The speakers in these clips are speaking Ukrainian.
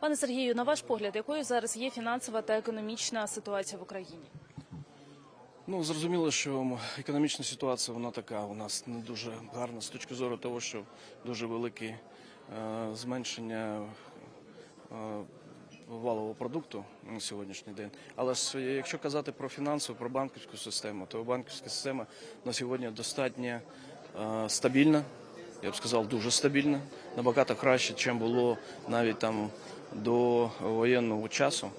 Пане Сергію, на ваш погляд, якою зараз є фінансова та економічна ситуація в Україні? Ну зрозуміло, що економічна ситуація вона така у нас не дуже гарна з точки зору того, що дуже велике е, зменшення е, валового продукту на сьогоднішній день. Але ж якщо казати про фінансову, про банківську систему, то банківська система на сьогодні достатньо е, стабільна. Я б сказав, дуже стабільна, набагато краще, ніж було навіть там до воєнного часу.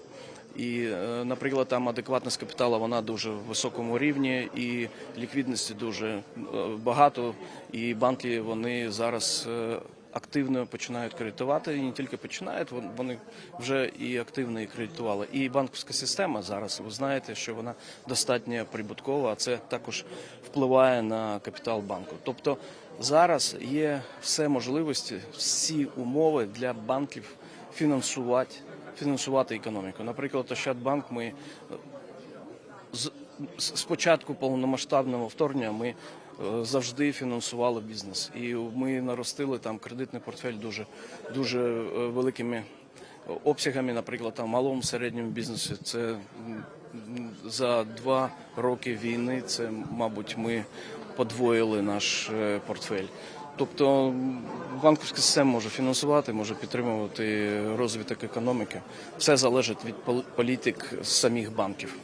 І, е, наприклад, там адекватність капіталу вона дуже в високому рівні, і ліквідності дуже е, багато. І банки вони зараз е, активно починають кредитувати. І не тільки починають, вони вже і активно і кредитували. І банківська система зараз, ви знаєте, що вона достатньо прибуткова, а це також впливає на капітал банку. Тобто зараз є все можливості, всі умови для банків фінансувати фінансувати економіку. Наприклад, Ощадбанк ми е, з з- початку повномасштабного вторгнення ми е, завжди фінансували бізнес, і ми наростили там кредитний портфель дуже дуже е, великими обсягами. Наприклад, там малому середньому бізнесі. Це за два роки війни. Це мабуть ми подвоїли наш е, портфель. Тобто банківська система може фінансувати, може підтримувати розвиток економіки. Все залежить від політик самих банків.